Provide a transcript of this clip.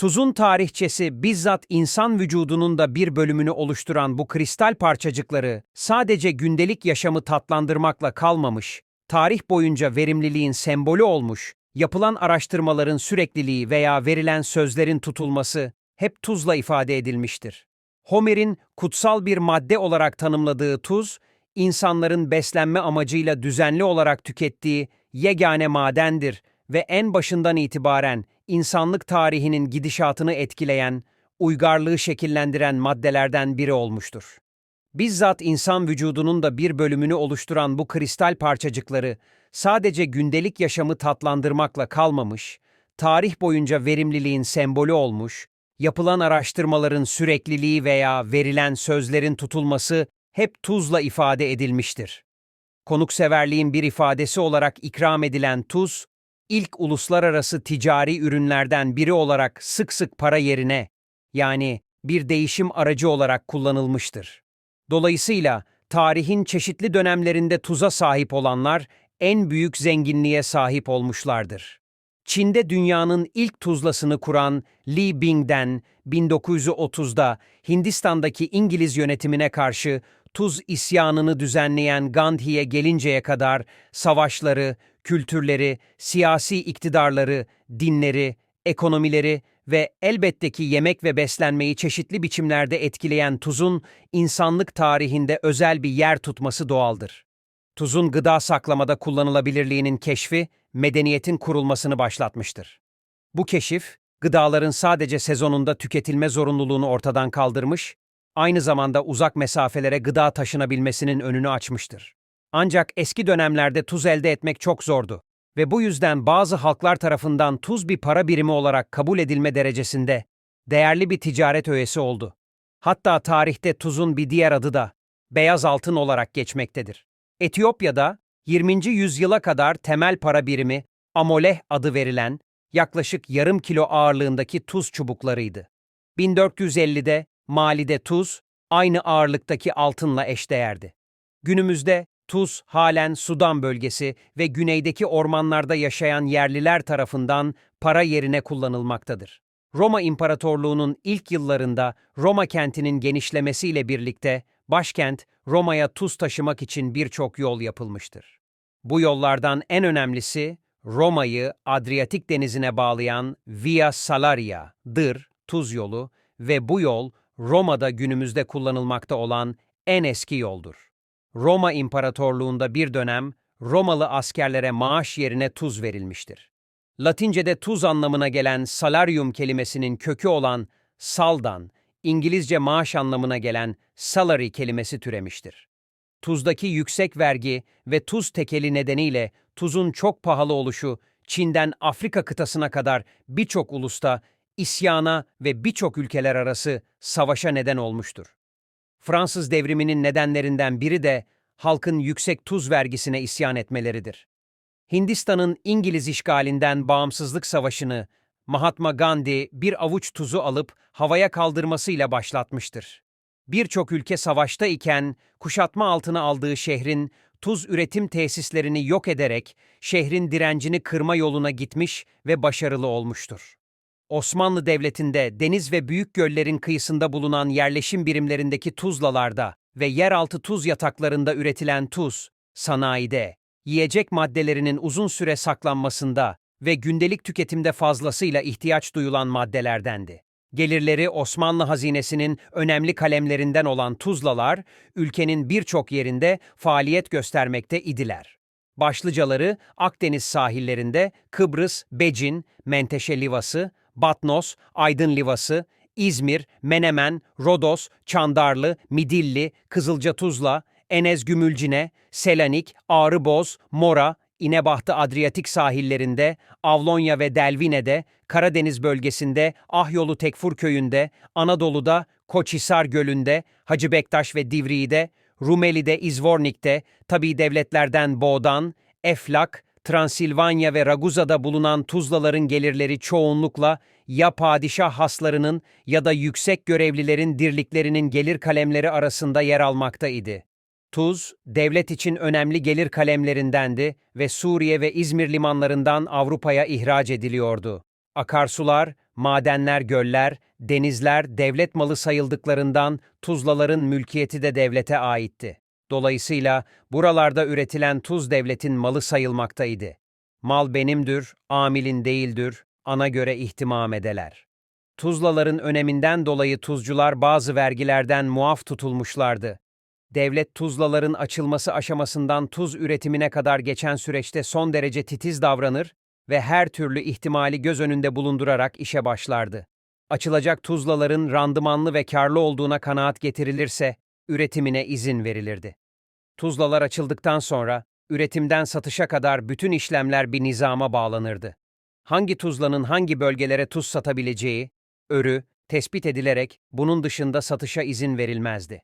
Tuzun tarihçesi bizzat insan vücudunun da bir bölümünü oluşturan bu kristal parçacıkları sadece gündelik yaşamı tatlandırmakla kalmamış, tarih boyunca verimliliğin sembolü olmuş, yapılan araştırmaların sürekliliği veya verilen sözlerin tutulması hep tuzla ifade edilmiştir. Homer'in kutsal bir madde olarak tanımladığı tuz, insanların beslenme amacıyla düzenli olarak tükettiği yegane madendir ve en başından itibaren insanlık tarihinin gidişatını etkileyen, uygarlığı şekillendiren maddelerden biri olmuştur. Bizzat insan vücudunun da bir bölümünü oluşturan bu kristal parçacıkları sadece gündelik yaşamı tatlandırmakla kalmamış, tarih boyunca verimliliğin sembolü olmuş, yapılan araştırmaların sürekliliği veya verilen sözlerin tutulması hep tuzla ifade edilmiştir. Konukseverliğin bir ifadesi olarak ikram edilen tuz, ilk uluslararası ticari ürünlerden biri olarak sık sık para yerine, yani bir değişim aracı olarak kullanılmıştır. Dolayısıyla tarihin çeşitli dönemlerinde tuza sahip olanlar en büyük zenginliğe sahip olmuşlardır. Çin'de dünyanın ilk tuzlasını kuran Li Bing'den 1930'da Hindistan'daki İngiliz yönetimine karşı tuz isyanını düzenleyen Gandhi'ye gelinceye kadar savaşları, kültürleri, siyasi iktidarları, dinleri, ekonomileri ve elbette ki yemek ve beslenmeyi çeşitli biçimlerde etkileyen tuzun insanlık tarihinde özel bir yer tutması doğaldır. Tuzun gıda saklamada kullanılabilirliğinin keşfi, medeniyetin kurulmasını başlatmıştır. Bu keşif, gıdaların sadece sezonunda tüketilme zorunluluğunu ortadan kaldırmış, aynı zamanda uzak mesafelere gıda taşınabilmesinin önünü açmıştır. Ancak eski dönemlerde tuz elde etmek çok zordu ve bu yüzden bazı halklar tarafından tuz bir para birimi olarak kabul edilme derecesinde değerli bir ticaret öğesi oldu. Hatta tarihte tuzun bir diğer adı da beyaz altın olarak geçmektedir. Etiyopya'da 20. yüzyıla kadar temel para birimi amoleh adı verilen yaklaşık yarım kilo ağırlığındaki tuz çubuklarıydı. 1450'de Mali'de tuz aynı ağırlıktaki altınla eşdeğerdi. Günümüzde tuz halen Sudan bölgesi ve güneydeki ormanlarda yaşayan yerliler tarafından para yerine kullanılmaktadır. Roma İmparatorluğu'nun ilk yıllarında Roma kentinin genişlemesiyle birlikte başkent Roma'ya tuz taşımak için birçok yol yapılmıştır. Bu yollardan en önemlisi Roma'yı Adriyatik denizine bağlayan Via Salaria'dır, tuz yolu ve bu yol Roma'da günümüzde kullanılmakta olan en eski yoldur. Roma İmparatorluğu'nda bir dönem Romalı askerlere maaş yerine tuz verilmiştir. Latince'de tuz anlamına gelen salarium kelimesinin kökü olan saldan, İngilizce maaş anlamına gelen salary kelimesi türemiştir. Tuzdaki yüksek vergi ve tuz tekeli nedeniyle tuzun çok pahalı oluşu Çin'den Afrika kıtasına kadar birçok ulusta isyana ve birçok ülkeler arası savaşa neden olmuştur. Fransız devriminin nedenlerinden biri de halkın yüksek tuz vergisine isyan etmeleridir. Hindistan'ın İngiliz işgalinden bağımsızlık savaşını Mahatma Gandhi bir avuç tuzu alıp havaya kaldırmasıyla başlatmıştır. Birçok ülke savaşta iken kuşatma altına aldığı şehrin tuz üretim tesislerini yok ederek şehrin direncini kırma yoluna gitmiş ve başarılı olmuştur. Osmanlı Devleti'nde deniz ve büyük göllerin kıyısında bulunan yerleşim birimlerindeki tuzlalarda ve yeraltı tuz yataklarında üretilen tuz, sanayide, yiyecek maddelerinin uzun süre saklanmasında ve gündelik tüketimde fazlasıyla ihtiyaç duyulan maddelerdendi. Gelirleri Osmanlı hazinesinin önemli kalemlerinden olan tuzlalar, ülkenin birçok yerinde faaliyet göstermekte idiler. Başlıcaları Akdeniz sahillerinde Kıbrıs, Becin, Menteşe Livası, Batnos, Aydın Livası, İzmir, Menemen, Rodos, Çandarlı, Midilli, Kızılcatuzla, Enez Gümülcine, Selanik, Ağrıboz, Mora, İnebahtı Adriyatik sahillerinde, Avlonya ve Delvine'de, Karadeniz bölgesinde, Ahyolu Tekfur köyünde, Anadolu'da, Koçhisar Gölü'nde, Hacı Bektaş ve Divriği'de, Rumeli'de, İzvornik'te, tabi devletlerden Boğdan, Eflak, Transilvanya ve Raguza'da bulunan Tuzlaların gelirleri çoğunlukla ya padişah haslarının ya da yüksek görevlilerin dirliklerinin gelir kalemleri arasında yer almakta idi. Tuz, devlet için önemli gelir kalemlerindendi ve Suriye ve İzmir limanlarından Avrupa'ya ihraç ediliyordu. Akarsular, Madenler, göller, denizler devlet malı sayıldıklarından tuzlaların mülkiyeti de devlete aitti. Dolayısıyla buralarda üretilen tuz devletin malı sayılmaktaydı. Mal benimdir, amilin değildir, ana göre ihtimam edeler. Tuzlaların öneminden dolayı tuzcular bazı vergilerden muaf tutulmuşlardı. Devlet tuzlaların açılması aşamasından tuz üretimine kadar geçen süreçte son derece titiz davranır ve her türlü ihtimali göz önünde bulundurarak işe başlardı. Açılacak tuzlaların randımanlı ve karlı olduğuna kanaat getirilirse üretimine izin verilirdi. Tuzlalar açıldıktan sonra üretimden satışa kadar bütün işlemler bir nizama bağlanırdı. Hangi tuzlanın hangi bölgelere tuz satabileceği, örü, tespit edilerek bunun dışında satışa izin verilmezdi.